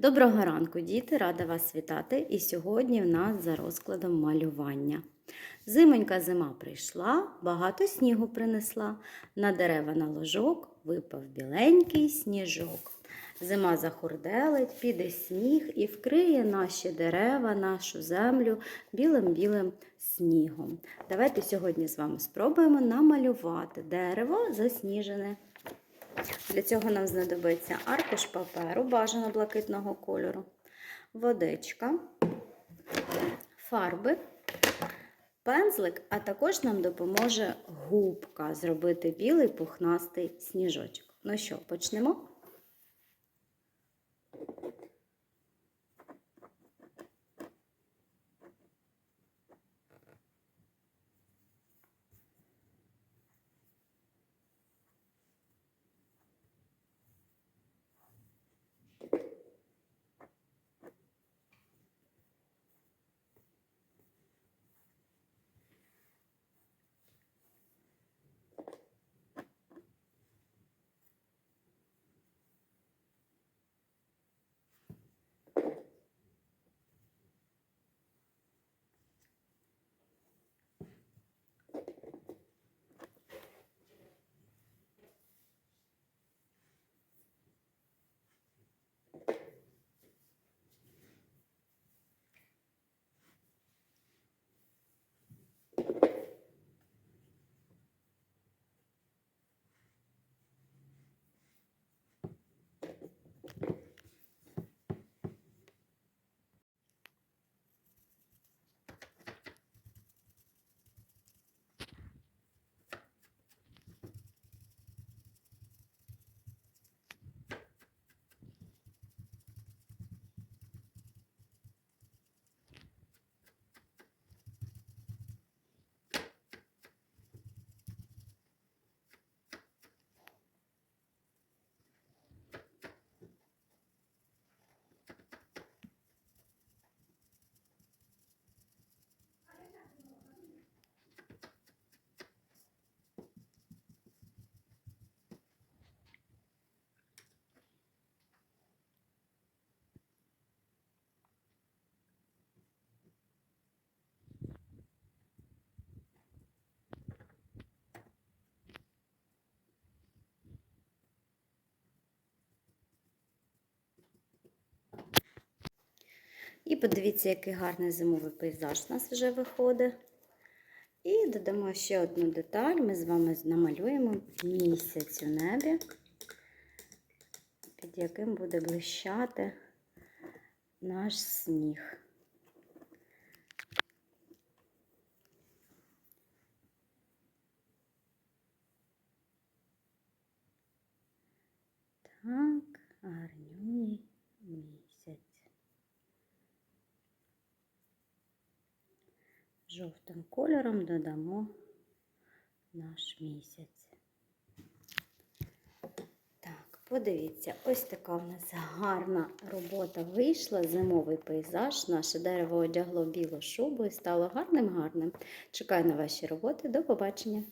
Доброго ранку, діти! Рада вас вітати! І сьогодні в нас за розкладом малювання. Зимонька зима прийшла, багато снігу принесла. На дерева на ложок випав біленький сніжок. Зима захурделить, піде сніг і вкриє наші дерева, нашу землю білим-білим снігом. Давайте сьогодні з вами спробуємо намалювати дерево засніжене. Для цього нам знадобиться аркуш паперу бажано блакитного кольору, водичка, фарби, пензлик, а також нам допоможе губка зробити білий пухнастий сніжочок. Ну що, почнемо? І подивіться, який гарний зимовий пейзаж у нас вже виходить. І додамо ще одну деталь. Ми з вами намалюємо місяць у небі, під яким буде блищати наш сніг. Так, гарнюній місяць. Жовтим кольором додамо наш місяць. Так, подивіться, ось така в нас гарна робота вийшла, зимовий пейзаж. Наше дерево одягло білу шубу і стало гарним-гарним. Чекаю на ваші роботи. До побачення!